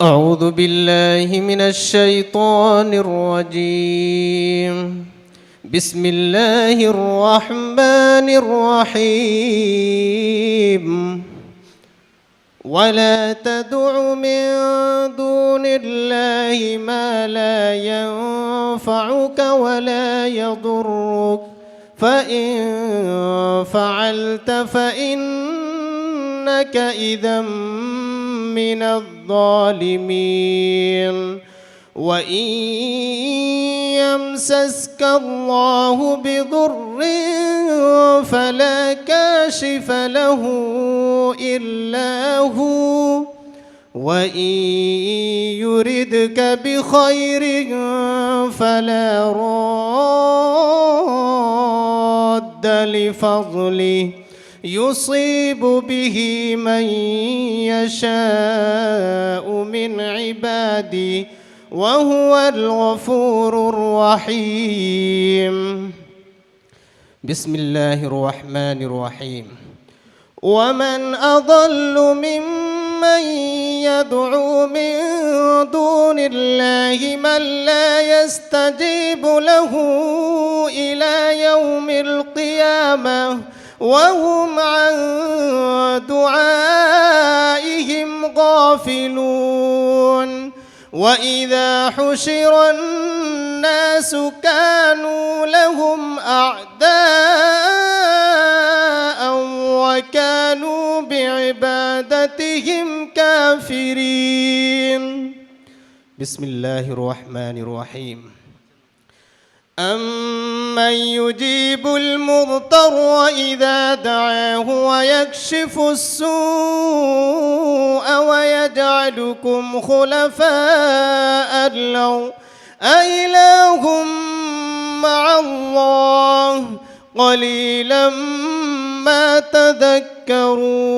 أعوذ بالله من الشيطان الرجيم. بسم الله الرحمن الرحيم. ولا تدع من دون الله ما لا ينفعك ولا يضرك. فإن فعلت فإنك إذا من الظالمين. وإن يمسسك الله بضر فلا كاشف له إلا هو. وإن يردك بخير فلا راد لفضله. يصيب به من يشاء من عبادي وهو الغفور الرحيم. بسم الله الرحمن الرحيم. ومن أضل ممن يدعو من دون الله من لا يستجيب له إلى يوم القيامة. وهم عن دعائهم غافلون. وإذا حشر الناس كانوا لهم أعداء وكانوا بعبادتهم كافرين. بسم الله الرحمن الرحيم. أمن يجيب المضطر إذا دعاه ويكشف السوء ويجعلكم خلفاء الأرض أإله مع الله قليلا ما تذكرون.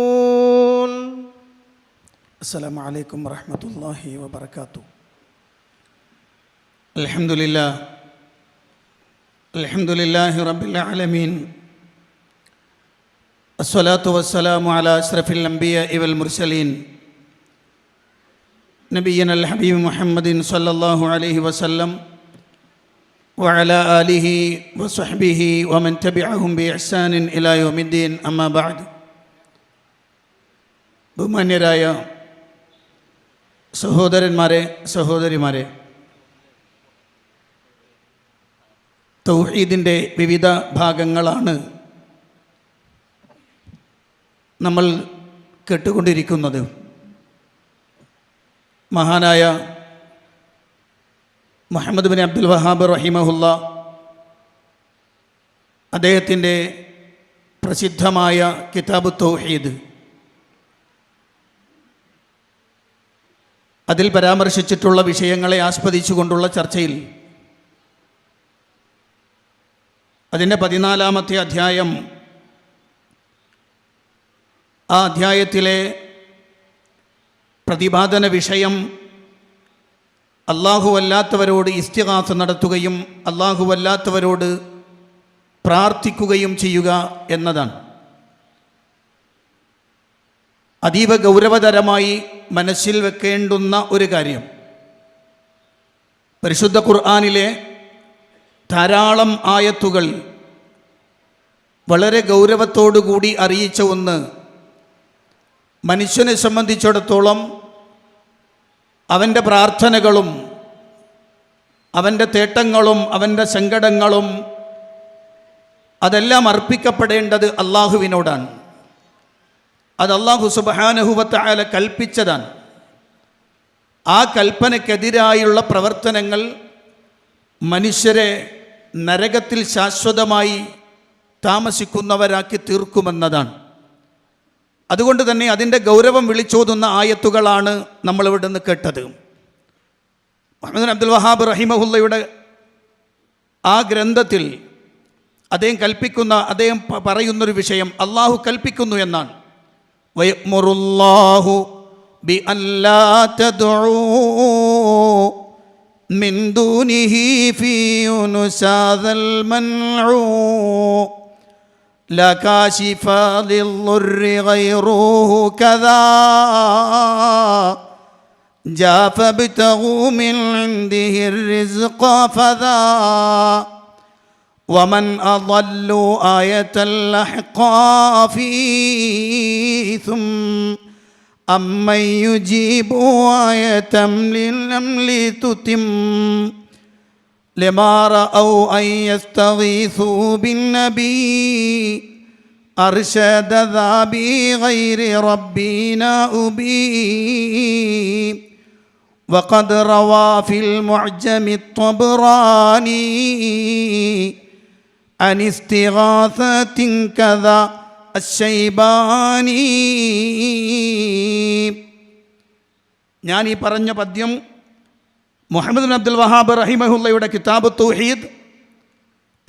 السلام عليكم ورحمة الله وبركاته. الحمد لله. الحمد لله رب العالمين الصلاة والسلام على أشرف الأنبياء والمرسلين نبينا الحبيب محمد صلى الله عليه وسلم وعلى آله وصحبه ومن تبعهم بإحسان إلى يوم الدين أما بعد ബഹുമാന്യരായ സഹോദരന്മാരെ സഹോദരിമാരെ തൗഹീദിന്റെ വിവിധ ഭാഗങ്ങളാണ് നമ്മൾ കേട്ടുകൊണ്ടിരിക്കുന്നത്. മഹാനായ മുഹമ്മദ് ബിൻ അബ്ദുൽ വഹാബ് റഹിമഹുല്ല അദ്ദേഹത്തിന്റെ പ്രസിദ്ധമായ കിതാബ് തൗഹീദ്. അതിൽ പരാമർശിച്ചിട്ടുള്ള വിഷയങ്ങളെ ആസ്പദിച്ചുകൊണ്ടുള്ള ചർച്ചയിൽ അതിന്റെ പതിനാലാമത്തെ അധ്യായം. ആ അധ്യായത്തിലെ പ്രതിപാദന വിഷയം അല്ലാഹുവല്ലാത്തവരോട് ഇസ്തിഹാസ നടത്തുകയും അല്ലാഹുവല്ലാത്തവരോട് പ്രാർത്ഥിക്കുകയും ചെയ്യുക എന്നതാണ്. അതീവ ഗൗരവതരമായി മനസ്സിൽ വെക്കേണ്ടുന്ന ഒരു കാര്യം. പരിശുദ്ധ ഖുർആാനിലെ ധാരാളം ആയത്തുകൾ വളരെ ഗൗരവത്തോടുകൂടി അറിയിച്ച ഒന്ന്. മനുഷ്യനെ സംബന്ധിച്ചിടത്തോളം അവന്റെ പ്രാർത്ഥനകളും അവന്റെ തേട്ടങ്ങളും അവന്റെ സങ്കടങ്ങളും അതെല്ലാം അർപ്പിക്കപ്പെടേണ്ടത് അള്ളാഹുവിനോടാണ്. അത് അള്ളാഹു സുബാനഹുവത്തായ കൽപ്പിച്ചതാണ്. ആ കൽപ്പനയ്ക്കെതിരായുള്ള പ്രവർത്തനങ്ങൾ മനുഷ്യരെ നരകത്തിൽ ശാശ്വതമായി താമസിക്കുന്നവരാക്കി തീർക്കുമെന്നതാണ്. അതുകൊണ്ട് തന്നെ അതിന്റെ ഗൗരവം വിളിച്ചോതുന്ന ആയത്തുകളാണ് നമ്മളിവിടെ നിന്ന് കേട്ടത്. മുഹമ്മദ് അബ്ദുൽ വഹാബ് റഹിമഹുല്ലയുടെ ആ ഗ്രന്ഥത്തിൽ അദ്ദേഹം കൽപ്പിക്കുന്ന അദ്ദേഹം പറയുന്നൊരു വിഷയം അള്ളാഹു കൽപ്പിക്കുന്നു എന്നാണ്. വയമുറുല്ലാഹു ബി അല്ലാ من دونه في يونس هذا المنعو لا كاشف للضر غيره كذا. جاء فابتغوا من عنده الرزق فذا. ومن أضل آية لحقا في ثم أمن يجيب آية للنمل تتم لما رأوا أن يستغيثوا بالنبي أرشد ذا بغير ربنا أبي وقد روى في المعجم الطبراني عن استغاثة كذا അശൈബാനി. ഞാൻ ഈ പറഞ്ഞ പദ്യം മുഹമ്മദ് അബ്ദുൽ വഹാബ് റഹിമഹുല്ലയുടെ കിതാബ് തൗഹീദ്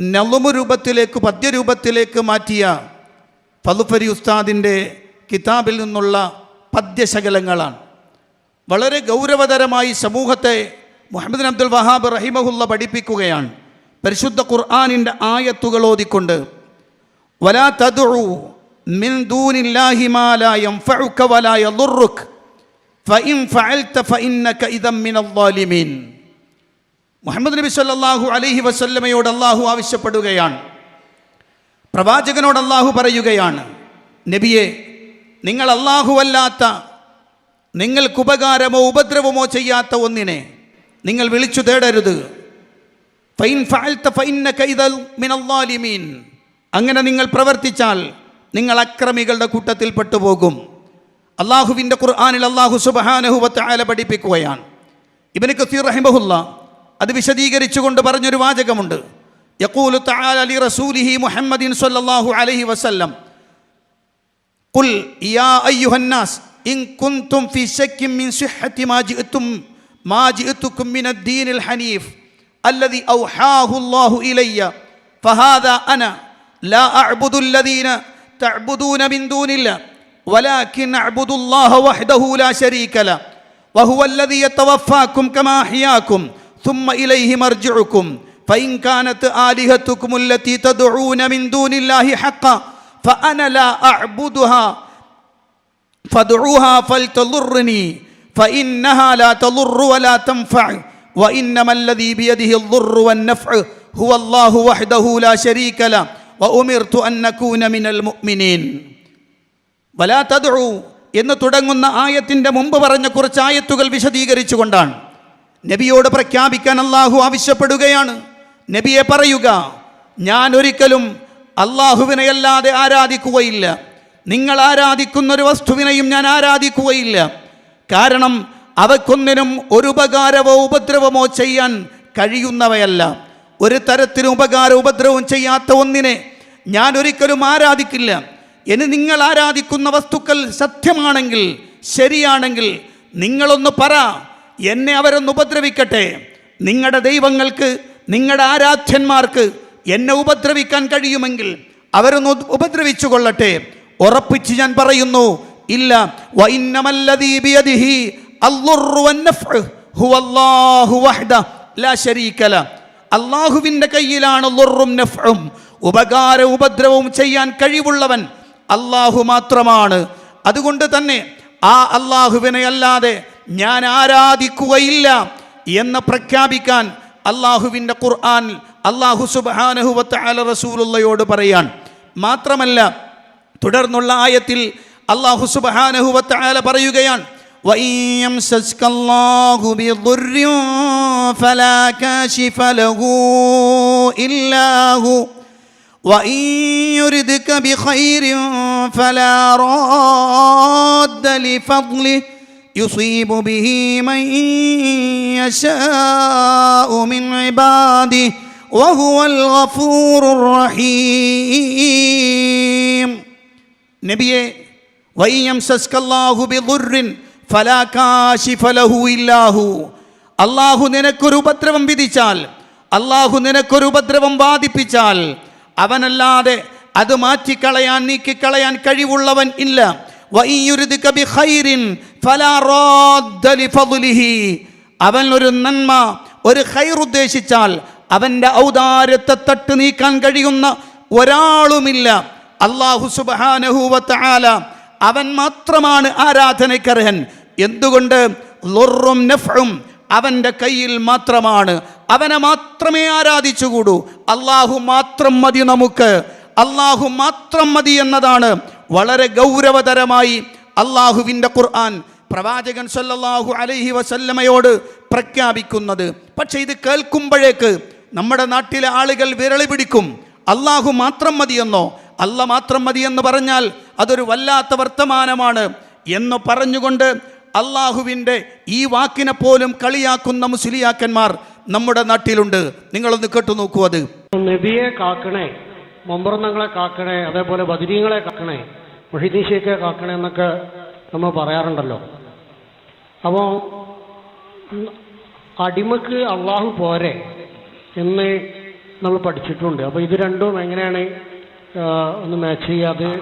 നവമു രൂപത്തിലേക്ക് പദ്യരൂപത്തിലേക്ക് മാറ്റിയ ഫലുഫരി ഉസ്താദിന്റെ കിതാബിൽ നിന്നുള്ള പദ്യശകലങ്ങളാണ്. വളരെ ഗൗരവതരമായി സമൂഹത്തെ മുഹമ്മദ് അബ്ദുൽ വഹാബ് റഹിമഹുല്ല പഠിപ്പിക്കുകയാണ്. പരിശുദ്ധ ഖുർആാനിന്റെ ആയത്തുകൾ ഓതിക്കൊണ്ട് വലാ തതുഴു മിൻ ദൂനില്ലാഹി മാ ലാ യൻഫഉക വലാ യദുറുക ഫഇൻ ഫഅൽത ഫഇന്നക ഇദം മിനൽ ളാലിമീൻ. മുഹമ്മദ് നബി സല്ലല്ലാഹു അലൈഹി വസല്ലമയോട് അള്ളാഹു ആവശ്യപ്പെടുകയാണ്. പ്രവാചകനോട് അള്ളാഹു പറയുകയാണ് നബിയെ നിങ്ങൾ അല്ലാത്ത നിങ്ങൾക്കുപകാരമോ ഉപദ്രവമോ ചെയ്യാത്ത ഒന്നിനെ നിങ്ങൾ വിളിച്ചു തേടരുത്. ഫൈൻ ളാലിമീൻ. അങ്ങനെ നിങ്ങൾ പ്രവർത്തിച്ചാൽ നിങ്ങൾ അക്രമികളുടെ കൂട്ടത്തിൽ പെട്ടുപോകും. അള്ളാഹുവിന്റെ ഖുർആാനിൽ അള്ളാഹു സുബഹാനഹുബത്ത് ആല പഠിപ്പിക്കുകയാണ്. ഇബന് കസീർ റഹിമഹുല്ല അത് വിശദീകരിച്ചുകൊണ്ട് പറഞ്ഞൊരു വാചകമുണ്ട്. യക്കൂലു തആല അലി റസൂലിഹി മുഹമ്മദിൻ സല്ലല്ലാഹു അലൈഹി വസല്ലം. ഖുൽ യാ അയ്യുഹന്നാസ് ഇൻ കുൻതും ഫീ ശക്കിൻ മിൻ സിഹ്ഹതി മാ ജിഅ്തും മാ ജിഅ്തുകും മിൻ അദ്ദീനിൽ ഹനീഫ് അല്ലദി ഔഹാഹു അല്ലാഹു ഇലയ്യ ഫഹാദാ അന ലാ അഅ്ബുദു അല്ലദീന تعبدون من دون الله ولكن أعبد الله وحده لا شريك له وهو الذي يتوفاكم كما أحياكم ثم إليه مرجعكم. فإن كانت آلهتكم التي تدعون من دون الله حقا فأنا لا أعبدها. فادعوها فلتضرني فإنها لا تضر ولا تنفع وإنما الذي بيده الضر والنفع هو الله وحده لا شريك له. വലാ തദു എന്ന് തുടങ്ങുന്ന ആയത്തിന്റെ മുമ്പ് പറഞ്ഞ കുറച്ച് ആയത്തുകൾ വിശദീകരിച്ചു കൊണ്ടാണ് നബിയോട് പ്രഖ്യാപിക്കാൻ അള്ളാഹു ആവശ്യപ്പെടുകയാണ്. നബിയെ പറയുക ഞാൻ ഒരിക്കലും അള്ളാഹുവിനെയല്ലാതെ ആരാധിക്കുകയില്ല. നിങ്ങൾ ആരാധിക്കുന്ന ഒരു വസ്തുവിനെയും ഞാൻ ആരാധിക്കുകയില്ല. കാരണം അവക്കൊന്നിനും ഒരു ഉപകാരമോ ഉപദ്രവമോ ചെയ്യാൻ കഴിയുന്നവയല്ല. ഒരു തരത്തിലും ഉപകാര ഉപദ്രവവും ചെയ്യാത്ത ഒന്നിനെ ഞാൻ ഒരിക്കലും ആരാധിക്കില്ല. ഇനി നിങ്ങൾ ആരാധിക്കുന്ന വസ്തുക്കൾ സത്യമാണെങ്കിൽ ശരിയാണെങ്കിൽ നിങ്ങളൊന്ന് പറ. എന്നെ അവരൊന്ന് ഉപദ്രവിക്കട്ടെ. നിങ്ങളുടെ ദൈവങ്ങൾക്ക് നിങ്ങളുടെ ആരാധ്യന്മാർക്ക് എന്നെ ഉപദ്രവിക്കാൻ കഴിയുമെങ്കിൽ അവരൊന്ന് ഉപദ്രവിച്ചു കൊള്ളട്ടെ. ഉറപ്പിച്ച് ഞാൻ പറയുന്നു ഇല്ല. അള്ളാഹുവിന്റെ കയ്യിലാണ് ഉപകാര ഉപദ്രവവും ചെയ്യാൻ കഴിവുള്ളവൻ അള്ളാഹു മാത്രമാണ്. അതുകൊണ്ട് തന്നെ ആ അള്ളാഹുവിനെ അല്ലാതെ ഞാൻ ആരാധിക്കുകയില്ല എന്ന് പ്രഖ്യാപിക്കാൻ അള്ളാഹുവിന്റെ ഖുർആൻ അള്ളാഹു സുബാനഹുവത്ത് അല റസൂലുള്ളയോട് പറയാൻ മാത്രമല്ല തുടർന്നുള്ള ആയത്തിൽ അള്ളാഹു സുബാനഹുവത്ത് അല പറയുകയാണ് ഫലാ കാശിഫ ലഹു ഇല്ലാഹു وإن يردك بخير فلا راد لفضله يصيب به من يشاء من عباده وهو الغفور الرحيم നബിയെ വയ്യം സസ്കല്ലാഹു ബിദുർറിൻ ഫലാ കാശിഫ ലഹു ഇല്ലാഹു അള്ളാഹു നിനക്കൊരു ഉപദ്രവം വിധിച്ചാൽ അള്ളാഹു നിനക്കൊരു ഉപദ്രവം ബാധിപ്പിച്ചാൽ അവനല്ലാതെ അത് മാറ്റിക്കളയാൻ നീക്കിക്കളയാൻ കഴിവുള്ളവൻ ഇല്ല. അവൻ ഒരു നന്മ ഒരു ഖൈർ ഉദ്ദേശിച്ചാൽ അവന്റെ ഔദാര്യത്തെ തട്ട് നീക്കാൻ കഴിയുന്ന ഒരാളുമില്ല. അള്ളാഹു സുബാനഹൂവത്ത ആല അവൻ മാത്രമാണ് ആരാധനയ്ക്കർഹൻ. എന്തുകൊണ്ട്? ലൊറും നഫ്ഉം അവന്റെ കയ്യിൽ മാത്രമാണ്. അവനെ മാത്രമേ ആരാധിച്ചുകൂടൂ. അള്ളാഹു മാത്രം മതി നമുക്ക്. അള്ളാഹു മാത്രം മതി എന്നതാണ് വളരെ ഗൗരവതരമായി അള്ളാഹുവിന്റെ ഖുർആൻ പ്രവാചകൻ സല്ലല്ലാഹു അലൈഹി വസല്ലമയോട് പ്രഖ്യാപിക്കുന്നത്. പക്ഷെ ഇത് കേൾക്കുമ്പോഴേക്ക് നമ്മുടെ നാട്ടിലെ ആളുകൾ വിരളി പിടിക്കും. അള്ളാഹു മാത്രം മതിയെന്നോ അല്ല മാത്രം മതിയെന്ന് പറഞ്ഞാൽ അതൊരു വല്ലാത്ത വർത്തമാനമാണ് എന്ന് പറഞ്ഞുകൊണ്ട് അള്ളാഹുവിന്റെ ഈ വാക്കിനെ പോലും കളിയാക്കുന്ന മുസ്ലിയാക്കന്മാർ നമ്മുടെ നാട്ടിലുണ്ട്. നിങ്ങളൊന്ന് കേട്ടു നോക്കൂ അത്. നബിയെ കാക്കണേ മമ്പർന്നങ്ങളെ കാക്കണേ അതേപോലെ ബദരീങ്ങളെ കാക്കണേ ഷേഖെ കാക്കണേ എന്നൊക്കെ നമ്മൾ പറയാറുണ്ടല്ലോ. അപ്പോൾ അടിമക്ക് അള്ളാഹു പോരെ എന്ന് നമ്മൾ പഠിച്ചിട്ടുണ്ട്. അപ്പോൾ ഇത് രണ്ടും എങ്ങനെയാണ് ഒന്ന് മാച്ച് ചെയ്യാതെ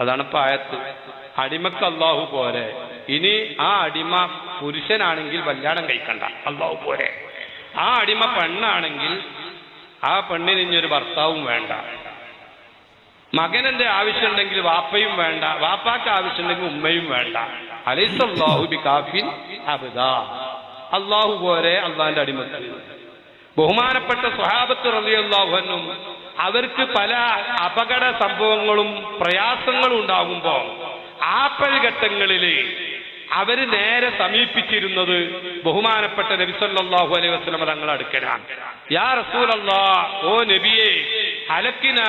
അതാണ് പായത്ത് ആയത്ത്. അടിമക്ക് അള്ളാഹു പോരെ. ഇനി ആ അടിമ പുരുഷനാണെങ്കിൽ കല്യാണം കഴിക്കണ്ട. അള്ളാഹു പോരെ. ആ അടിമ പെണ്ണാണെങ്കിൽ ആ പെണ്ണിന് ഇനി ഒരു ഭർത്താവും വേണ്ട. മകനെന്റെ ആവശ്യമുണ്ടെങ്കിൽ വാപ്പയും വേണ്ട. വാപ്പാക്ക് ആവശ്യമുണ്ടെങ്കിൽ ഉമ്മയും വേണ്ട. അലൈസല്ലാഹു ബി കാഫിൻ അള്ളാഹു പോരെ അള്ളാഹിന്റെ അടിമക്ക് ബഹുമാനപ്പെട്ട സ്വഹാബത്ത് റലിയല്ലാഹുനും അവർക്ക് പല അപകട സംഭവങ്ങളും പ്രയാസങ്ങളും ഉണ്ടാകുമ്പോ ആപ്പൽ ഘട്ടങ്ങളിൽ അവർ നേരെ സമീപിച്ചിരുന്നത് ബഹുമാനപ്പെട്ട നബി സല്ലല്ലാഹു അലൈഹി വസല്ലം തങ്ങളെ അടുക്കലാണ്. യാ റസൂലല്ലാ ഓ നബിയെ ഹലക്കിന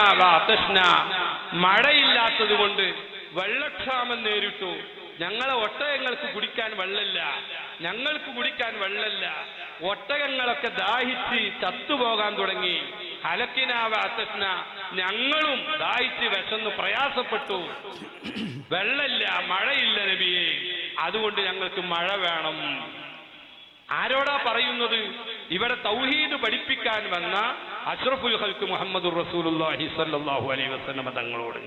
മഴയില്ലാത്തത് കൊണ്ട് വെള്ളക്ഷാമം നേരിട്ടു. ഞങ്ങളെ ഒട്ടകങ്ങൾക്ക് കുടിക്കാൻ വെള്ളമില്ല. ഞങ്ങൾക്ക് കുടിക്കാൻ വെള്ളമില്ല. ഒട്ടകങ്ങളൊക്കെ ദാഹിച്ച് ചത്തുപോകാൻ തുടങ്ങി. ഹലക്കിനാവ അത്തസ്ന ഞങ്ങളും ദാഹിച്ച് വിശന്ന് പ്രയാസപ്പെട്ടു. വെള്ളമില്ല മഴയില്ല നബിയെ. അതുകൊണ്ട് ഞങ്ങൾക്ക് മഴ വേണം. ആരോടാ പറയുന്നത്? ഇവിടെ തൗഹീദ് പഠിപ്പിക്കാൻ വന്ന അഷ്റഫുൽ ഹൽക്ക് മുഹമ്മദ് റസൂലുള്ളാഹി സ്വല്ലല്ലാഹു അലൈഹി വസല്ലമ തങ്ങളോട്.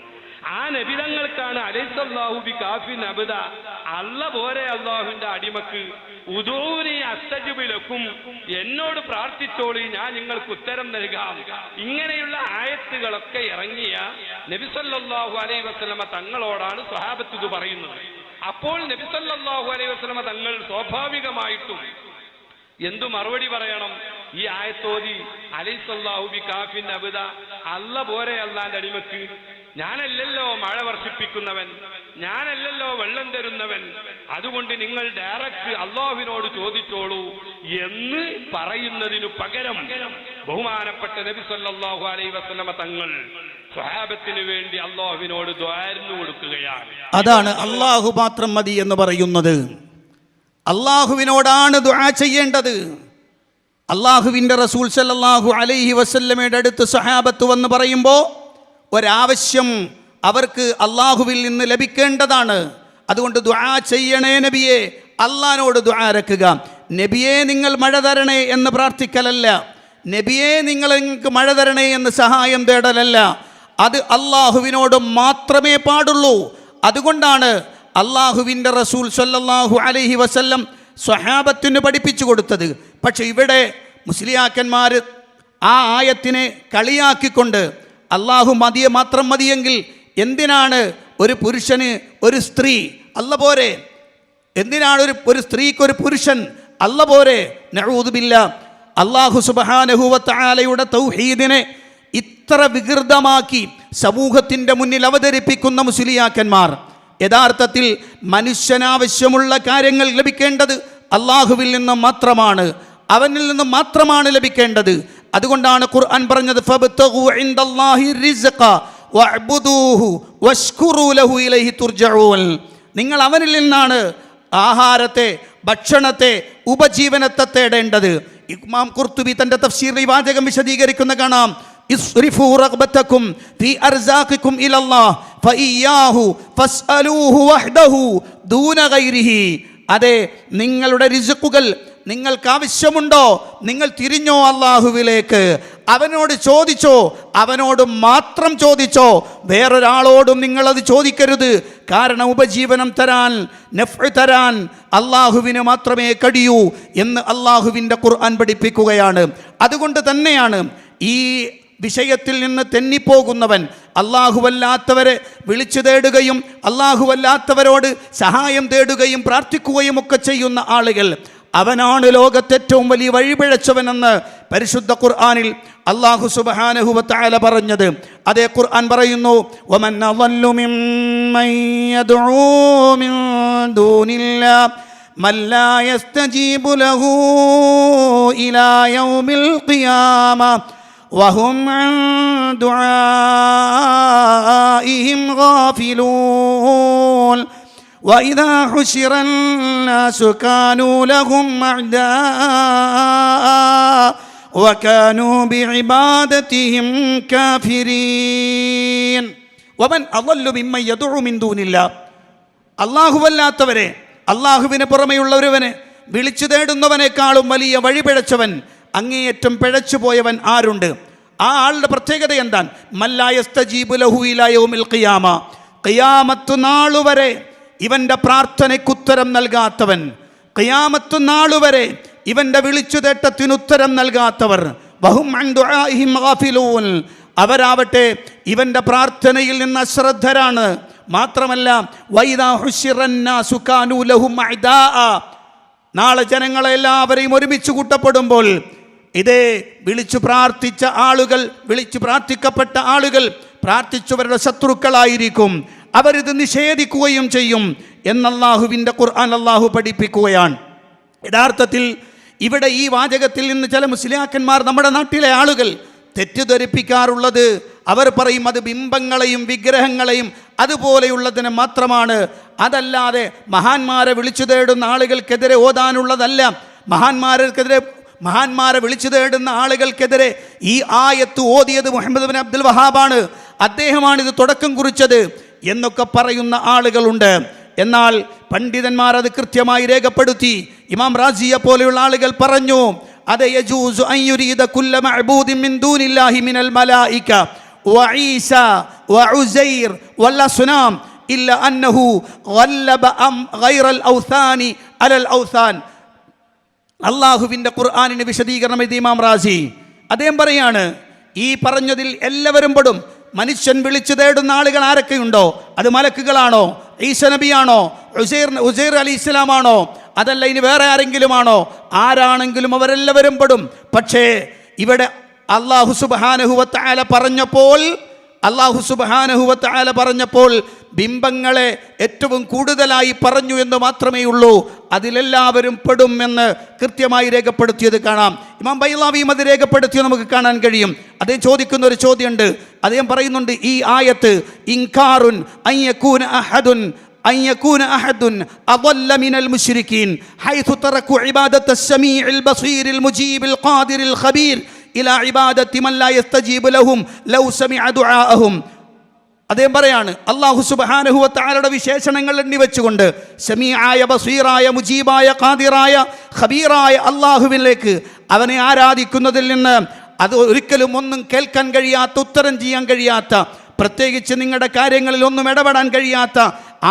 ആ നബിതങ്ങൾക്കാണ് അലൈസല്ലാഹുബി കാഫി നബിത അല്ല പോരെ അള്ളാഹുവിന്റെ അടിമക്ക്. ഉദൂരി അസ്തജുബിലക്കും എന്നോട് പ്രാർത്ഥിച്ചോളി ഞാൻ നിങ്ങൾക്ക് ഉത്തരം നൽകാം. ഇങ്ങനെയുള്ള ആയത്തുകളൊക്കെ ഇറങ്ങിയ നബിസല്ലാഹു അലൈ വസ്ലമ തങ്ങളോടാണ് സ്വഹാബത്ത് ഇത് പറയുന്നത്. അപ്പോൾ നബിസല്ലാഹു അലൈഹി വസ്ലമ തങ്ങൾ സ്വാഭാവികമായിട്ടും എന്തു മറുപടി പറയണം? ഈ ആയത്തോതി അലൈസല്ലാഹു ബി കാഫിൻ അബുദ അല്ല പോരെ അല്ലാന്റെ അടിമക്ക്. ഞാനല്ലല്ലോ മഴ വർഷിപ്പിക്കുന്നവൻ ഞാനല്ലല്ലോ വെള്ളം തരുന്നവൻ. അതുകൊണ്ട് നിങ്ങൾ ഡയറക്റ്റ് അള്ളാഹുവിനോട് ചോദിച്ചോളൂ എന്ന് പറയുന്നതിനു പകരം ബഹുമാനപ്പെട്ട നബി സല്ലല്ലാഹു അലൈഹി വസല്ലമ തങ്ങൾ വേണ്ടി അള്ളാഹുവിനോട് കൊടുക്കുകയാണ്. അതാണ് അള്ളാഹു മാത്രം മതി എന്ന് പറയുന്നത്. അള്ളാഹുവിനോടാണ് ദുആ ചെയ്യേണ്ടത്. അള്ളാഹുവിന്റെ റസൂൽ സല്ലാഹു അലൈഹി വസല്ലമയുടെ അടുത്ത് സഹാബത്ത് വന്ന് പറയുമ്പോൾ ഒരാവശ്യം അവർക്ക് അള്ളാഹുവിൽ നിന്ന് ലഭിക്കേണ്ടതാണ്. അതുകൊണ്ട് ദുആ ചെയ്യണേ നബിയെ അള്ളഹാനോട് ദുആ രക്കുക നബിയെ നിങ്ങൾ മഴ തരണേ എന്ന് പ്രാർത്ഥിക്കലല്ല. നബിയെ നിങ്ങൾ നിങ്ങൾക്ക് മഴ തരണേ എന്ന് സഹായം തേടലല്ല. അത് അള്ളാഹുവിനോട് മാത്രമേ പാടുള്ളൂ. അതുകൊണ്ടാണ് അള്ളാഹുവിന്റെ റസൂൽ സല്ലാഹു അലഹി വസല്ലം സ്വഹാബത്തിന് പഠിപ്പിച്ചു കൊടുത്തത്. പക്ഷെ ഇവിടെ മുസ്ലിയാക്കന്മാർ ആ ആയത്തിനെ കളിയാക്കിക്കൊണ്ട് അള്ളാഹു മതിയെ മാത്രം മതിയെങ്കിൽ എന്തിനാണ് ഒരു പുരുഷന് ഒരു സ്ത്രീ അല്ല പോരെ? എന്തിനാണ് ഒരു ഒരു സ്ത്രീക്ക് ഒരു പുരുഷൻ അല്ല പോരെ? നഴൂതുമില്ല അള്ളാഹു സുബഹാനഹുവത്താലയുടെ തൗഹീദിനെ ഇത്ര വികൃതമാക്കി സമൂഹത്തിന്റെ മുന്നിൽ അവതരിപ്പിക്കുന്ന മുസ്ലിയാക്കന്മാർ. യഥാർത്ഥത്തിൽ മനുഷ്യനാവശ്യമുള്ള കാര്യങ്ങൾ ലഭിക്കേണ്ടത് അള്ളാഹുവിൽ നിന്ന് മാത്രമാണ്. അവനിൽ നിന്ന് മാത്രമാണ് ലഭിക്കേണ്ടത്. അതുകൊണ്ടാണ് ഖുർആൻ പറഞ്ഞത് നിങ്ങൾ അവനിൽ നിന്നാണ് ആഹാരത്തെ ഭക്ഷണത്തെ ഉപജീവനത്തെ തേടേണ്ടത്. ഇമാം കുർത്തുബി തന്റെ തഫ്സീറിൽ വാചകം വിശദീകരിക്കുന്ന കാണാം. ഇസ്രിഫു റഗ്ബത്തക്കും ഫീ അർസാഖിക്കും ഇലല്ലാഹ് ഫഇയ്യാഹു ഫസ്അലൂഹു വഹ്ദഹു ദൂന ഗൈരിഹി. അതെ നിങ്ങളുടെ രിസുക്കുകൾ നിങ്ങൾക്ക് ആവശ്യമുണ്ടോ? നിങ്ങൾ തിരിഞ്ഞോ അള്ളാഹുവിലേക്ക് അവനോട് ചോദിച്ചോ? അവനോട് മാത്രം ചോദിച്ചോ? വേറൊരാളോടും നിങ്ങളത് ചോദിക്കരുത്. കാരണം ഉപജീവനം തരാൻ നെഫ് തരാൻ അള്ളാഹുവിന് മാത്രമേ കഴിയൂ എന്ന് അള്ളാഹുവിന്റെ ഖുർആൻ പഠിപ്പിക്കുകയാണ്. അതുകൊണ്ട് തന്നെയാണ് ഈ വിഷയത്തിൽ നിന്ന് തെന്നിപ്പോകുന്നവൻ അള്ളാഹുവല്ലാത്തവരെ വിളിച്ചു തേടുകയും അള്ളാഹുവല്ലാത്തവരോട് സഹായം തേടുകയും പ്രാർത്ഥിക്കുകയും ഒക്കെ ചെയ്യുന്ന ആളുകൾ. അവനാണ് ലോകത്തേറ്റവും വലിയ വഴിപിഴച്ചവനെന്ന് പരിശുദ്ധ ഖുർആാനിൽ അള്ളാഹു സുബാനഹുബത്തായ പറഞ്ഞത്. അതേ ഖുർആൻ പറയുന്നു "വമൻ മല്ലായസ്തജീബുലഹൂ ഇലാ യൗമിൽ ഖിയാമ. وهم عن دعائهم غافلون وإذا حشر الناس كانوا لهم أعداء وكانوا بعبادتهم كافرين ومن أضل ممن يدعو من دون الله അള്ളാഹുവല്ലാത്തവരെ അള്ളാഹുവിന് പുറമെയുള്ളവരവനെ വിളിച്ചു തേടുന്നവനേക്കാളും വലിയ വഴിപിഴച്ചവൻ അങ്ങേയറ്റം പിഴച്ചു പോയവൻ ആരുണ്ട് ആ ആളുടെ പ്രത്യേകത എന്താണ്? മല്ലായസ്തജീബുലഹുയിലായോമിൽ ഖിയാമ. ഖിയാമത്തു നാളുവരെ ഇവന്റെ പ്രാർത്ഥനയ്ക്കുത്തരം നൽകാത്തവൻ. ഖിയാമത്തു നാളുവരെ ഇവന്റെ വിളിച്ചു തേട്ടത്തിനുത്തരം നൽകാത്തവർ. അവരാവട്ടെ ഇവന്റെ പ്രാർത്ഥനയിൽ നിന്ന് അശ്രദ്ധരാണ്. മാത്രമല്ല. നാളെ ജനങ്ങളെ എല്ലാവരെയും ഒരുമിച്ച് കൂട്ടപ്പെടുമ്പോൾ ഇതേ വിളിച്ചു പ്രാർത്ഥിച്ച ആളുകൾ വിളിച്ചു പ്രാർത്ഥിക്കപ്പെട്ട ആളുകൾ പ്രാർത്ഥിച്ചവരുടെ ശത്രുക്കളായിരിക്കും. അവരിത് നിഷേധിക്കുകയും ചെയ്യും എന്നല്ലാഹുവിന്റെ ഖുർആൻ അല്ലാഹു പഠിപ്പിക്കുകയാണ്. യഥാർത്ഥത്തിൽ ഇവിടെ ഈ വാചകത്തിൽ നിന്ന് ചില മുസ്ലിയാക്കന്മാർ നമ്മുടെ നാട്ടിലെ ആളുകൾ തെറ്റിദ്ധരിപ്പിക്കാറുള്ളത് അവർ പറയും അത് ബിംബങ്ങളെയും വിഗ്രഹങ്ങളെയും അതുപോലെയുള്ളതിന് മാത്രമാണ്. അതല്ലാതെ മഹാന്മാരെ വിളിച്ചു തേടുന്ന ആളുകൾക്കെതിരെ ഓതാനുള്ളതല്ല. മഹാന്മാർക്കെതിരെ മഹാന്മാരെ വിളിച്ചു തേടുന്ന ആളുകൾക്കെതിരെ ഈ ആയത്ത് ഓതിയത് മുഹമ്മദ് ബിൻ അബ്ദുൽ വഹാബാണ്. അദ്ദേഹമാണ് ഇത് തുടക്കം കുറിച്ചത് എന്നൊക്കെ പറയുന്ന ആളുകളുണ്ട്. എന്നാൽ പണ്ഡിതന്മാർ അത് കൃത്യമായി രേഖപ്പെടുത്തി. ഇമാം റാസിയെ പോലെയുള്ള ആളുകൾ പറഞ്ഞു അത് وعيسى وعزير അം غير على അള്ളാഹുവിന്റെ ഖുർആാനിന് വിശദീകരണം ഇമാം റാസി. അദ്ദേഹം പറയാണ് ഈ പറഞ്ഞതിൽ എല്ലാവരും പെടും. മനുഷ്യൻ വിളിച്ചു തേടുന്ന ആളുകൾ ആരൊക്കെയുണ്ടോ? അത് മലക്കുകളാണോ? ഈസ നബിയാണോ? ഉസൈർ ഉസൈർ അലി ഇസ്ലാമാണോ? അതല്ല ഇനി വേറെ ആരെങ്കിലും ആണോ ആരാണെങ്കിലും അവരെല്ലാവരും പെടും. പക്ഷേ ഇവിടെ അള്ളാഹു സുബാനഹുവത്തായ പറഞ്ഞപ്പോൾ അള്ളാഹു സുബാനഹുവത്തായ പറഞ്ഞപ്പോൾ ബിംബങ്ങളെ ഏറ്റവും കൂടുതലായി പറഞ്ഞു എന്ന് മാത്രമേ ഉള്ളൂ അതിലെല്ലാവരും പെടും എന്ന് കൃത്യമായി രേഖപ്പെടുത്തിയത് കാണാം ഇമാം ബൈലാവിയും അത് രേഖപ്പെടുത്തിയത് നമുക്ക് കാണാൻ കഴിയും അദ്ദേഹം ചോദിക്കുന്ന ഒരു ചോദ്യമുണ്ട് അദ്ദേഹം പറയുന്നുണ്ട് ഈ ആയത്ത് ഇൻകാറുൻ അയ്യക്കൂന അഹദുൻ أن يكون أحد أضل من المشركين حيث تركوا عبادة السميع البصير المجيب القادر الخبير ഇലാ ഇബാദത്തി മല്ലാ യസ്തജീബു ലഹും ലൗ ദുആഅഹും. അദ്ദേഹം പറയാണ് അള്ളാഹു സുബഹാനഹുവത്താരുടെ വിശേഷണങ്ങൾ എണ്ണി വെച്ചുകൊണ്ട് ഷമിയായ ബസീറായ മുജീബായ ഖാദിറായ ഖബീറായ അള്ളാഹുവിലേക്ക് അവനെ ആരാധിക്കുന്നതിൽ നിന്ന് അത് ഒരിക്കലും ഒന്നും കേൾക്കാൻ കഴിയാത്ത ഉത്തരം ചെയ്യാൻ കഴിയാത്ത പ്രത്യേകിച്ച് നിങ്ങളുടെ കാര്യങ്ങളിൽ ഒന്നും ഇടപെടാൻ കഴിയാത്ത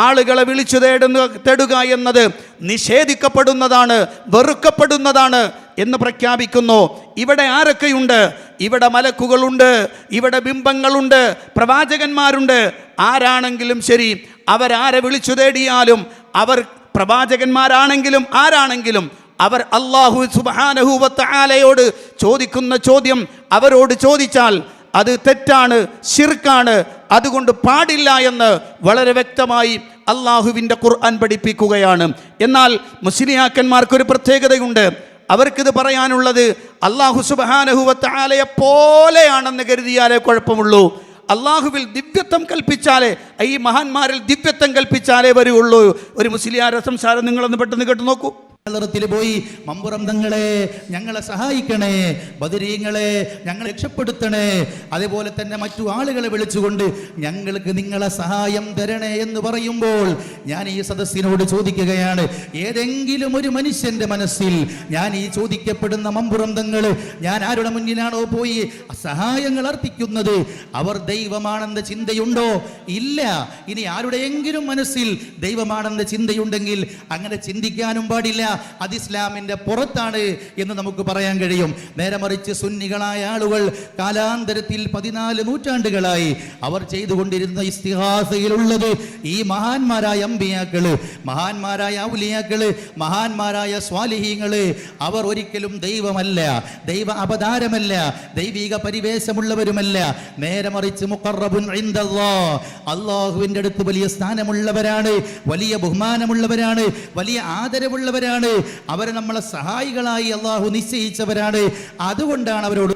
ആളുകളെ വിളിച്ചു തേടുന്ന തേടുക എന്നത് നിഷേധിക്കപ്പെടുന്നതാണ് വെറുക്കപ്പെടുന്നതാണ്. എന്ന് പ്രഖ്യാപിക്കുന്നു. ഇവിടെ ആരൊക്കെയുണ്ട്? ഇവിടെ മലക്കുകളുണ്ട് ഇവിടെ ബിംബങ്ങളുണ്ട് പ്രവാചകന്മാരുണ്ട്. ആരാണെങ്കിലും ശരി അവരാരെ വിളിച്ചു തേടിയാലും അവർ പ്രവാചകന്മാരാണെങ്കിലും ആരാണെങ്കിലും അവർ അള്ളാഹു സുബാനഹൂവത്താലയോട് ചോദിക്കുന്ന ചോദ്യം അവരോട് ചോദിച്ചാൽ അത് തെറ്റാണ് ശിർക്കാണ് അതുകൊണ്ട് പാടില്ല എന്ന് വളരെ വ്യക്തമായി അള്ളാഹുവിന്റെ ഖുർആൻ പഠിപ്പിക്കുകയാണ്. എന്നാൽ മുസ്ലിയാക്കന്മാർക്കൊരു പ്രത്യേകതയുണ്ട്. അവർക്കിത് പറയാനുള്ളത് അള്ളാഹു സുബാനഹുവത്താലയെ പോലെയാണെന്ന് കരുതിയാലേ കുഴപ്പമുള്ളൂ. അള്ളാഹുവിൽ ദിവ്യത്വം കൽപ്പിച്ചാലേ ഈ മഹാന്മാരിൽ ദിവ്യത്വം കൽപ്പിച്ചാലേ വരുള്ളൂ. ഒരു മുസ്ലിയാര സംസാരം നിങ്ങളൊന്ന് പെട്ടെന്ന് കേട്ടു നോക്കൂ. ത്തിൽ പോയി മമ്പുറം തങ്ങളെ ഞങ്ങളെ സഹായിക്കണേ ബദരീങ്ങളെ ഞങ്ങൾ രക്ഷപ്പെടുത്തണേ. അതേപോലെ തന്നെ മറ്റു ആളുകളെ വിളിച്ചുകൊണ്ട് ഞങ്ങൾക്ക് നിങ്ങളെ സഹായം തരണേ എന്ന് പറയുമ്പോൾ ഞാൻ ഈ സദസ്സിനോട് ചോദിക്കുകയാണ് ഏതെങ്കിലും ഒരു മനുഷ്യന്റെ മനസ്സിൽ ഞാൻ ഈ ചോദിക്കപ്പെടുന്ന മമ്പുറം തങ്ങൾ ഞാൻ ആരുടെ മുന്നിലാണോ പോയി സഹായങ്ങൾ അർപ്പിക്കുന്നത്? അവർ ദൈവമാണെന്ന ചിന്തയുണ്ടോ? ഇല്ല. ഇനി ആരുടെയെങ്കിലും മനസ്സിൽ ദൈവമാണെന്ന ചിന്തയുണ്ടെങ്കിൽ അങ്ങനെ ചിന്തിക്കാനും പാടില്ല. അത് ഇസ്ലാമിന്റെ പുറത്താണ് എന്ന് നമുക്ക് പറയാൻ കഴിയും. നേരെ മറിച്ച് സുന്നികളായ ആളുകൾ കാലാന്തരത്തിൽ പതിനാല് നൂറ്റാണ്ടുകളായി അവർ ചെയ്തുകൊണ്ടിരുന്ന ഇസ്തിഹാസയിലുള്ളത് ഈ മഹാന്മാരായ അമ്പിയാക്കൾ മഹാന്മാരായ ഔലിയാക്കൾ മഹാന്മാരായ സ്വാലിഹീങ്ങൾ. അവർ ഒരിക്കലും ദൈവമല്ല ദൈവ അവതാരമല്ല ദൈവിക പരിവേശമുള്ളവരുമല്ല നേരെ മറിച്ച് മുഖറബുൻ അള്ളാഹുവിന്റെ അടുത്ത് വലിയ സ്ഥാനമുള്ളവരാണ് വലിയ ബഹുമാനമുള്ളവരാണ് വലിയ ആദരവുള്ളവരാണ്. അവരെ നമ്മളെ സഹായികളായി അള്ളാഹു നിശ്ചയിച്ചവരാണ്. അതുകൊണ്ടാണ് അവരോട്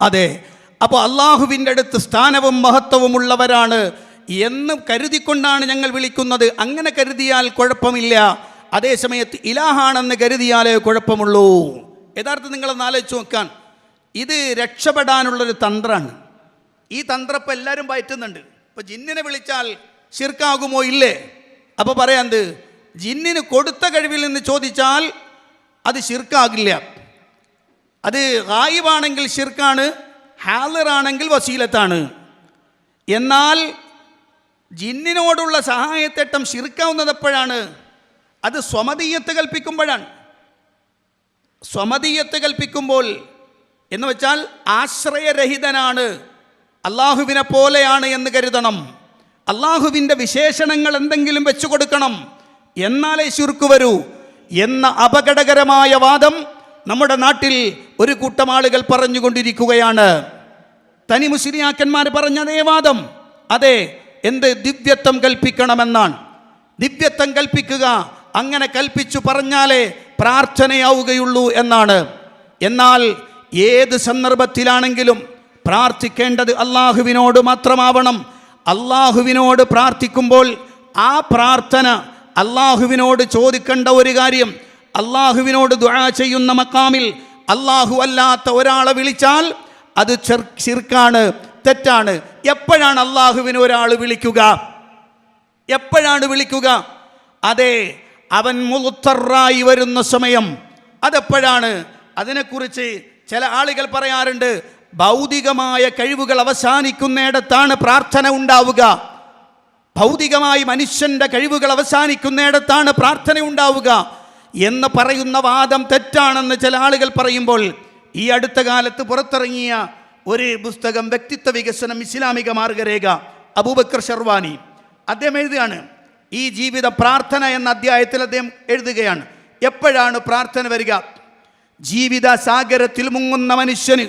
അതെ. അപ്പോൾ അള്ളാഹുവിന്റെ അടുത്ത് സ്ഥാനവും മഹത്വവും ഉള്ളവരാണ് എന്ന് കരുതിക്കൊണ്ടാണ് ഞങ്ങൾ വിളിക്കുന്നത്. അങ്ങനെ കരുതിയാൽ കുഴപ്പമില്ല. അതേസമയത്ത് ഇലാഹാണെന്ന് കരുതിയാലേ കുഴപ്പമുള്ളൂ. യഥാർത്ഥം നിങ്ങളൊന്ന് ആലോചിച്ച് നോക്കാൻ. ഇത് രക്ഷപ്പെടാനുള്ളൊരു തന്ത്രമാണ് ഈ തന്ത്രം ഇപ്പം എല്ലാവരും പയറ്റുന്നുണ്ട്. ഇപ്പോൾ ജിന്നിനെ വിളിച്ചാൽ ശിർക്കാകുമോ? ഇല്ലേ? അപ്പോൾ പറയാന്ത് ജിന്നിന് കൊടുത്ത കഴിവിൽ നിന്ന് ചോദിച്ചാൽ അത് ശിർക്കാകില്ല. അത് ഗായിബാണെങ്കിൽ ഷിർക്കാണ് ഹാലറാണെങ്കിൽ വസീലത്താണ്. എന്നാൽ ജിന്നിനോടുള്ള സഹായത്തേട്ടം ശിർക്കാവുന്നത് എപ്പോഴാണ് അത് സ്വമതീയത്ത് കൽപ്പിക്കുമ്പോഴാണ്. സ്വമതീയത്ത് കൽപ്പിക്കുമ്പോൾ എന്ന് വെച്ചാൽ ആശ്രയരഹിതനാണ് അള്ളാഹുവിനെ പോലെയാണ് എന്ന് കരുതണം. അള്ളാഹുവിന്റെ വിശേഷണങ്ങൾ എന്തെങ്കിലും വെച്ചു കൊടുക്കണം എന്നാലേ ശുർക്ക് വരൂ എന്ന അപകടകരമായ വാദം നമ്മുടെ നാട്ടിൽ ഒരു കൂട്ടം ആളുകൾ പറഞ്ഞുകൊണ്ടിരിക്കുകയാണ്. തനി മുസ്ലിയാക്കന്മാർ പറഞ്ഞ അതേ വാദം. അതെ എന്ത് ദിവ്യത്വം കൽപ്പിക്കണമെന്നാണ്. ദിവ്യത്വം കൽപ്പിക്കുക അങ്ങനെ കൽപ്പിച്ചു പറഞ്ഞാലേ പ്രാർത്ഥനയാവുകയുള്ളൂ എന്നാണ്. എന്നാൽ ഏത് സന്ദർഭത്തിലാണെങ്കിലും പ്രാർത്ഥിക്കേണ്ടത് അള്ളാഹുവിനോട് മാത്രമാവണം. അള്ളാഹുവിനോട് പ്രാർത്ഥിക്കുമ്പോൾ ആ പ്രാർത്ഥന അള്ളാഹുവിനോട് ചോദിക്കേണ്ട ഒരു കാര്യം. അള്ളാഹുവിനോട് ദുആ ചെയ്യുന്ന മക്കാമിൽ അള്ളാഹു അല്ലാത്ത ഒരാളെ വിളിച്ചാൽ അത് ചെർ- ശിർക്കാണ് തെറ്റാണ്. എപ്പോഴാണ് അള്ളാഹുവിനെ ഒരാൾ വിളിക്കുക? എപ്പോഴാണ് വിളിക്കുക? അതെ അവൻ മുത്തറായി വരുന്ന സമയം. അതെപ്പോഴാണ്? അതിനെക്കുറിച്ച് ചില ആളുകൾ പറയാറുണ്ട്. ഭൗതികമായ കഴിവുകൾ അവസാനിക്കുന്നിടത്താണ് പ്രാർത്ഥന ഉണ്ടാവുക. ഭൗതികമായി മനുഷ്യന്റെ കഴിവുകൾ അവസാനിക്കുന്നിടത്താണ് പ്രാർത്ഥന ഉണ്ടാവുക എന്ന് പറയുന്ന വാദം തെറ്റാണെന്ന് ചില ആളുകൾ പറയുമ്പോൾ ഈ അടുത്ത കാലത്ത് പുറത്തിറങ്ങിയ ഒരു പുസ്തകം വ്യക്തിത്വ വികസനം ഇസ്ലാമിക മാർഗരേഖ അബൂബക്കർ ഷർവാനി. അദ്ദേഹം എഴുതുകയാണ് ഈ ജീവിത പ്രാർത്ഥന എന്ന അധ്യായത്തിൽ അദ്ദേഹം എഴുതുകയാണ് എപ്പോഴാണ് പ്രാർത്ഥന വരിക? ജീവിത സാഗരത്തിൽ മുങ്ങുന്ന മനുഷ്യന്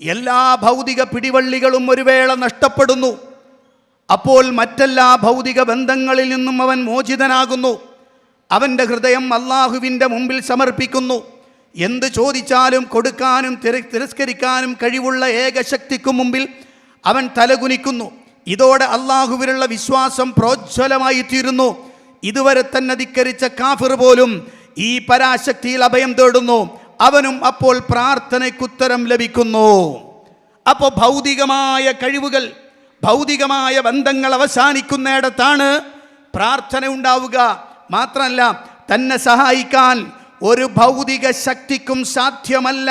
എല്ലാ ഭൗതിക പിടിവള്ളികളും ഒരു വേള നഷ്ടപ്പെടുന്നു. അപ്പോൾ മറ്റെല്ലാ ഭൗതിക ബന്ധങ്ങളിൽ നിന്നും അവൻ മോചിതനാകുന്നു. അവന്റെ ഹൃദയം അള്ളാഹുവിന്റെ മുമ്പിൽ സമർപ്പിക്കുന്നു. എന്ത് ചോദിച്ചാലും കൊടുക്കാനും തിര- തിരസ്കരിക്കാനും കഴിവുള്ള ഏകശക്തിക്കു മുമ്പിൽ അവൻ തലകുനിക്കുന്നു. ഇതോടെ അള്ളാഹുവിലുള്ള വിശ്വാസം പ്രോജ്വലമായി തീരുന്നു ഇതുവരെ തന്നെ ധിക്കരിച്ച കാഫിർ പോലും ഈ പരാശക്തിയിൽ അഭയം തേടുന്നു. അവനും അപ്പോൾ പ്രാർത്ഥനയ്ക്കുത്തരം ലഭിക്കുന്നു. അപ്പോൾ ഭൗതികമായ കഴിവുകൾ ഭൗതികമായ ബന്ധങ്ങൾ അവസാനിക്കുന്നിടത്താണ് പ്രാർത്ഥന ഉണ്ടാവുക. മാത്രമല്ല തന്നെ സഹായിക്കാൻ ഒരു ഭൗതിക ശക്തിക്കും സാധ്യമല്ല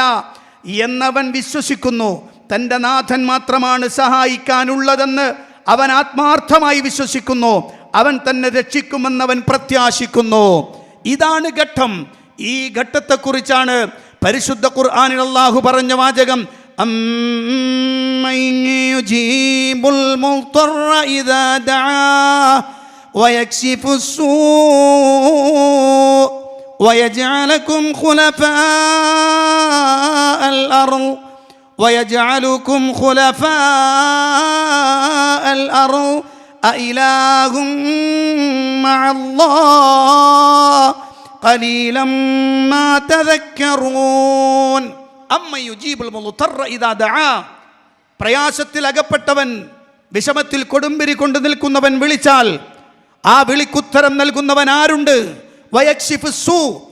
എന്നവൻ വിശ്വസിക്കുന്നു. തന്റെ നാഥൻ മാത്രമാണ് സഹായിക്കാനുള്ളതെന്ന് അവൻ ആത്മാർത്ഥമായി വിശ്വസിക്കുന്നു. അവൻ തന്നെ രക്ഷിക്കുമെന്നവൻ പ്രത്യാശിക്കുന്നു. ഇതാണ് ഘട്ടം. ഈ ഘട്ടത്തെക്കുറിച്ചാണ് പരിശുദ്ധ ഖുർആാനിൽ അള്ളാഹു പറഞ്ഞ വാചകം. أمن يجيب المضطر إذا دعاه ويكشف السوء ويجعلكم خلفاء الأرض ويجعلكم خلفاء الأرض أإله مع الله قليلا ما تذكرون പ്രയാസത്തിൽ അകപ്പെട്ടവൻ വിഷമത്തിൽ കൊടുമ്പിരി കൊണ്ട് നിൽക്കുന്നവൻ വിളിച്ചാൽ ആ വിളിക്കുത്തരം നൽകുന്നവൻ ആരുണ്ട്? അവന്റെ സു.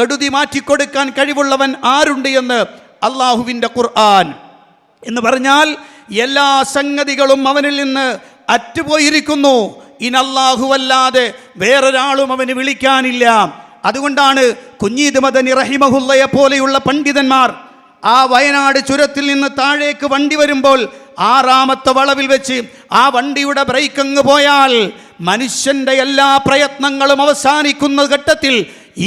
കെടുതി മാറ്റിക്കൊടുക്കാൻ കഴിവുള്ളവൻ ആരുണ്ട് എന്ന് അള്ളാഹുവിന്റെ ഖുർആൻ. എന്ന് പറഞ്ഞാൽ എല്ലാ സംഗതികളും അവനിൽ നിന്ന് അറ്റുപോയിരിക്കുന്നു. ഇനല്ലാഹുവല്ലാതെ വേറൊരാളും അവന് വിളിക്കാനില്ല. അതുകൊണ്ടാണ് കുഞ്ഞീദ് മദനി റഹിമഹുല്ലയെ പോലെയുള്ള പണ്ഡിതന്മാർ ആ വയനാട് ചുരത്തിൽ നിന്ന് താഴേക്ക് വണ്ടി വരുമ്പോൾ ആറാമത്തെ വളവിൽ വെച്ച് ആ വണ്ടിയുടെ ബ്രേക്ക് അങ്ങ് പോയാൽ മനുഷ്യന്റെ എല്ലാ പ്രയത്നങ്ങളും അവസാനിക്കുന്ന ഘട്ടത്തിൽ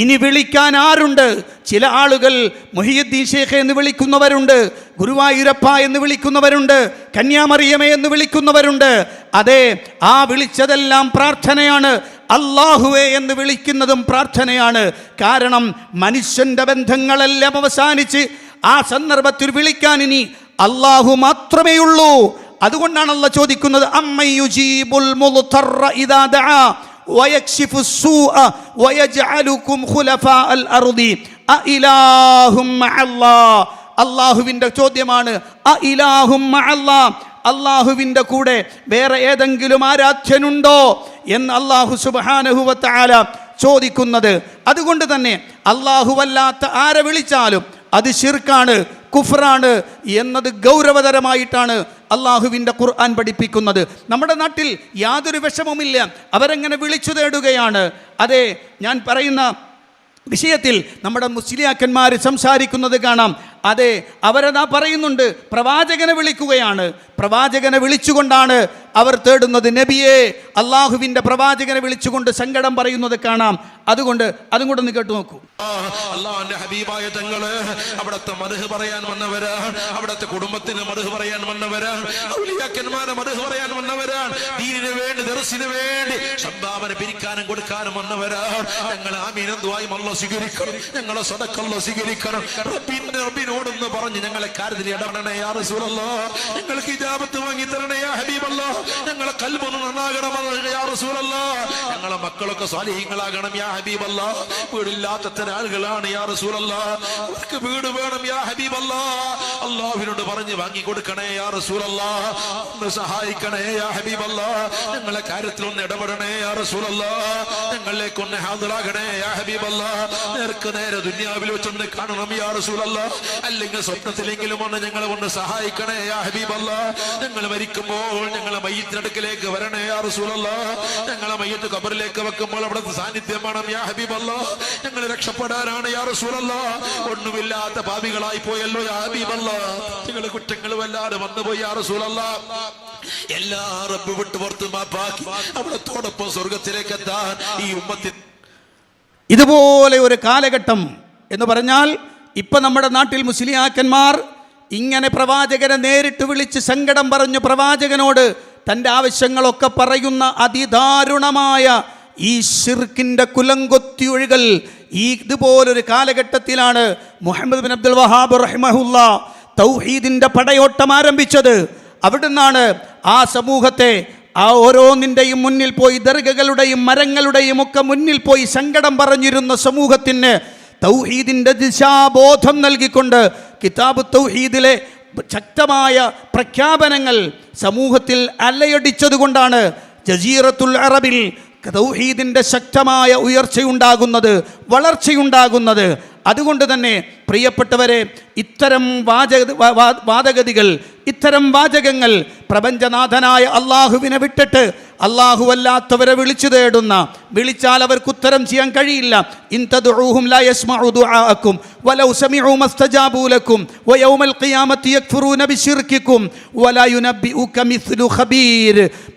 ഇനി വിളിക്കാൻ ആരുണ്ട്? ചില ആളുകൾ മൊഹിയുദ്ദീൻ ഷേഖ് എന്ന് വിളിക്കുന്നവരുണ്ട് ഗുരുവായൂരപ്പ എന്ന് വിളിക്കുന്നവരുണ്ട് കന്യാമറിയമേ എന്ന് വിളിക്കുന്നവരുണ്ട്. അതെ ആ വിളിച്ചതെല്ലാം പ്രാർത്ഥനയാണ്. അള്ളാഹുവേ എന്ന് വിളിക്കുന്നതും പ്രാർത്ഥനയാണ്. കാരണം മനുഷ്യന്റെ ബന്ധങ്ങളെല്ലാം അവസാനിച്ച് ആ സന്ദർഭത്തിൽ വിളിക്കാൻ ഇനി അള്ളാഹു മാത്രമേ ഉള്ളൂ അതുകൊണ്ടാണ് അല്ല ചോദിക്കുന്നത് അമ്മയുജീബുൽ അള്ളാഹുവിന്റെ ചോദ്യമാണ് അ ഇലാഹും അള്ളാഹുവിന്റെ കൂടെ വേറെ ഏതെങ്കിലും ആരാധ്യനുണ്ടോ എന്ന് അള്ളാഹു സുബാനഹുവത്താല ചോദിക്കുന്നത്. അതുകൊണ്ട് തന്നെ അള്ളാഹുവല്ലാത്ത ആരെ വിളിച്ചാലും അത് ശിർക്കാണ് കുഫറാണ് എന്നത് ഗൗരവതരമായിട്ടാണ് അള്ളാഹുവിന്റെ ഖുർആൻ പഠിപ്പിക്കുന്നത്. നമ്മുടെ നാട്ടിൽ യാതൊരു വിഷമവുമില്ല. അവരെങ്ങനെ വിളിച്ചു തേടുകയാണ്? അതെ ഞാൻ പറയുന്ന വിഷയത്തിൽ നമ്മുടെ മുസ്ലിയാക്കന്മാർ സംസാരിക്കുന്നത് കാണാം. അതെ അവരതാ പറയുന്നുണ്ട് പ്രവാചകനെ വിളിക്കുകയാണ്. പ്രവാചകനെ വിളിച്ചുകൊണ്ടാണ് അവർ തേടുന്നത്. നബിയെ അള്ളാഹുവിന്റെ പ്രവാചകനെ വിളിച്ചുകൊണ്ട് സങ്കടം പറയുന്നത് കാണാം. അതുകൊണ്ട് അതും കൂടെ ഒന്ന് കേട്ടു നോക്കൂ. അള്ളാഹുന്റെ ഹബീബായ തങ്ങൾ അവിടത്തെ മറുഹ് പറയാൻ വന്നവരാണ് അവിടത്തെ കുടുംബത്തിന് മറുഹ് പറയാൻ വന്നവരാണ് ഔലിയാക്കന്മാരെ മറുഹ് പറയാൻ വന്നവരാണ് ദീനിന് വേണ്ടി ദർശിന് വേണ്ടി സംഭാവന പിരിക്കാനും കൊടുക്കാനും വന്നവരാണ് ഞങ്ങൾ ആമീനന്തുവായും അല്ല സ്വീകരിക്കണം. ഞങ്ങളെ സദക്കല്ല സ്വീകരിക്കണം. റബ്ബിന്റെ റബ്ബിനോടൊന്ന് പറഞ്ഞു ഞങ്ങളെ കാര്യത്തിൽ ഇടപെടണേ യാ റസൂലല്ലാ. ഞങ്ങൾക്ക് ഇജാബത്ത് വാങ്ങി തരണേ യാ ഹബീബല്ലാ. ഞങ്ങളെ കൽബൊന്ന് നന്നാകണമെന്ന് യാ റസൂലല്ലാ. ഞങ്ങളെ മക്കളൊക്കെ സ്വാലിഹീങ്ങളാകണം യാ ഹബീബല്ലോ. വീടില്ലാത്ത ആളുകളാണ് യാ റസൂലല്ലോ. അവർക്ക് വീട് വേണം യാ ഹബീബല്ലോ. അള്ളാഹുവിനോട് പറഞ്ഞ് വാങ്ങി കൊടുക്കണേ യാ റസൂലല്ലോ. ഒന്ന് സഹായിക്കണേ യാ ഹബീബല്ലോ. ഞങ്ങളെ കാര്യത്തിൽ ഒന്ന് ഇടപെടണേ യാ റസൂലല്ലോ. ഞങ്ങളിലേക്ക് ഒന്ന് ഹാജറാകണേ യാ ഹബീബല്ലോ. നേർക്ക് നേരെ ദുനിയാവിൽ വെച്ചൊന്ന് കാണണം യാ റസൂലല്ലാ. അല്ലെങ്കിൽ സ്വപ്നത്തിലെങ്കിലും ഒന്ന് ഞങ്ങളെ ഒന്ന് സഹായിക്കണേ യാ ഹബീബല്ല. ഞങ്ങൾ മരിക്കുമ്പോൾ ഞങ്ങളെ മയ്യത്തിനടുക്കിലേക്ക് വരണേ യാ റസൂലല്ല. ഞങ്ങളെ മയ്യത്ത് കബറിലേക്ക് വെക്കുമ്പോൾ അവിടെ സാന്നിധ്യം വേണം യാ ഹബീബല്ല. ഞങ്ങൾ രക്ഷപ്പെടാനാണ് യാ റസൂലല്ല. ഒന്നുമില്ലാത്ത പാപികളായി പോയല്ലോ യാ ഹബീബല്ല. ഞങ്ങളെ കുറ്റങ്ങൾ വല്ലാതെ വന്നുപോയി യാ റസൂലല്ല. എല്ലാ റബ്ബ് വിട്ട് പുറത്ത് മാപ്പാക്കി അവിടത്തോടൊപ്പം സ്വർഗത്തിലേക്ക് എത്താൻ ഈ ഉമ്മത്തിൽ ഇതുപോലെ ഒരു കാലഘട്ടം എന്ന് പറഞ്ഞാൽ ഇപ്പം നമ്മുടെ നാട്ടിൽ മുസ്ലിയാക്കന്മാർ ഇങ്ങനെ പ്രവാചകനെ നേരിട്ട് വിളിച്ച് സങ്കടം പറഞ്ഞു പ്രവാചകനോട് തന്റെ ആവശ്യങ്ങളൊക്കെ പറയുന്ന അതിദാരുണമായ ഈ ഷിർക്കിന്റെ കുലങ്കൊത്തിയൊഴുകൽ ഈ ഇതുപോലൊരു കാലഘട്ടത്തിലാണ് മുഹമ്മദ് ബിൻ അബ്ദുൽ വഹാബ് റഹ്മഹുല്ല തൗഹീദിന്റെ പടയോട്ടം ആരംഭിച്ചത്. അവിടുന്നാണ് ആ സമൂഹത്തെ ആ ഓരോന്നിന്റെയും മുന്നിൽ പോയി ദർഗകളുടെയും മരങ്ങളുടെയും ഒക്കെ മുന്നിൽ പോയി സങ്കടം പറഞ്ഞിരുന്ന സമൂഹത്തിന് തൗഹീദിന്റെ ദിശാബോധം നൽകിക്കൊണ്ട് കിതാബ് തൗഹീദിലെ ശക്തമായ പ്രഖ്യാപനങ്ങൾ സമൂഹത്തിൽ അലയടിച്ചതുകൊണ്ടാണ് ജസീറത്തുൽ അറബിൽ തൗഹീദിന്റെ ശക്തമായ ഉയർച്ചയുണ്ടാകുന്നത് വളർച്ചയുണ്ടാകുന്നത്. അതുകൊണ്ട് തന്നെ പ്രിയപ്പെട്ടവരെ ഇത്തരം വാചക വാദഗതികൾ ഇത്തരം വാചകങ്ങൾ പ്രപഞ്ചനാഥനായ അള്ളാഹുവിനെ വിട്ടിട്ട് അള്ളാഹുവല്ലാത്തവരെ വിളിച്ചു തേടുന്ന വിളിച്ചാൽ അവർക്ക് ഉത്തരം ചെയ്യാൻ കഴിയില്ല.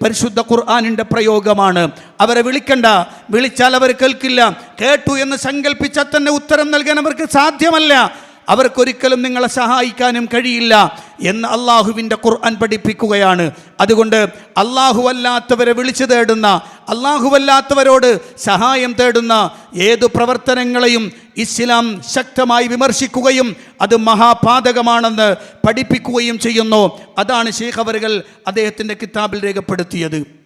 പരിശുദ്ധ ഖുർആാനിന്റെ പ്രയോഗമാണ്. അവരെ വിളിക്കണ്ട. വിളിച്ചാൽ അവർ കേൾക്കില്ല. കേട്ടു എന്ന് സങ്കല്പിച്ചാൽ തന്നെ ഉത്തരം നൽകാൻ അവർക്ക് സാധ്യമല്ല. അവർക്കൊരിക്കലും നിങ്ങളെ സഹായിക്കാനും കഴിയില്ല എന്ന് അള്ളാഹുവിന്റെ ഖുർആൻ പഠിപ്പിക്കുകയാണ്. അതുകൊണ്ട് അള്ളാഹുവല്ലാത്തവരെ വിളിച്ചു തേടുന്ന അള്ളാഹുവല്ലാത്തവരോട് സഹായം തേടുന്ന ഏതു പ്രവർത്തനങ്ങളെയും ഇസ്ലാം ശക്തമായി വിമർശിക്കുകയും അത് മഹാപാതകമാണെന്ന് പഠിപ്പിക്കുകയും ചെയ്യുന്നു. അതാണ് ശേഖവറുകൾ അദ്ദേഹത്തിന്റെ കിതാബിൽ രേഖപ്പെടുത്തിയത്.